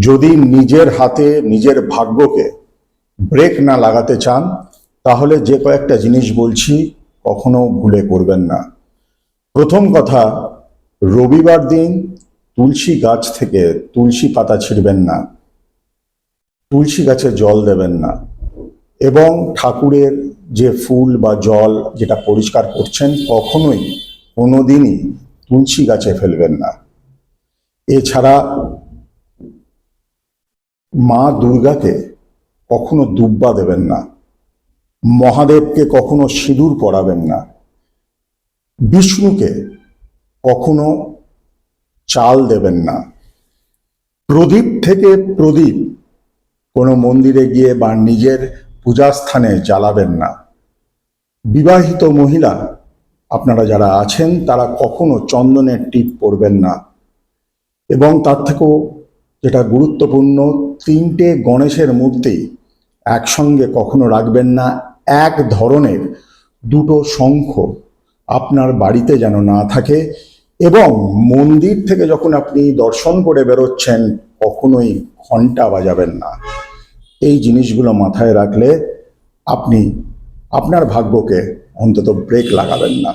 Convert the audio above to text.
যদি নিজের হাতে, নিজের ভাগ্যকে ব্রেক না লাগাতে চান, তাহলে যে কয়েকটা জিনিস বলছি কখনো ভুলে করবেন না। প্রথম কথা, রবিবার দিন তুলসী গাছ থেকে তুলসী পাতা ছিঁড়বেন না। তুলসী গাছে জল দেবেন না। এবং ঠাকুরের যে ফুল বা জল যেটা পরিষ্কার করছেন, কখনোই কোনোদিনই তুলসী গাছে ফেলবেন না। এছাড়া মা দুর্গাকে কখনো দুব্বা দেবেন না। মহাদেবকে কখনো সিঁদুর পরাবেন না। বিষ্ণুকে কখনো চাল দেবেন না। প্রদীপ থেকে প্রদীপ কোনো মন্দিরে গিয়ে বা নিজের পূজাস্থানে জ্বালাবেন না। বিবাহিত মহিলা, আপনারা যারা আছেন, তারা কখনো চন্দনের টিপ পরবেন না। এবং তার থেকেও যেটা গুরুত্বপূর্ণ, তিনটে গণেশের মূর্তি একসঙ্গে কখনো রাখবেন না, এক ধরনের দুটো শঙ্খ আপনার বাড়িতে যেন না থাকে এবং মন্দির থেকে যখন আপনি দর্শন করে বেরোচ্ছেন, কখনোই ঘণ্টা বাজাবেন না। এই জিনিসগুলো মাথায় রাখলে আপনি, আপনার ভাগ্যকে অন্তত ব্রেক লাগাবেন না।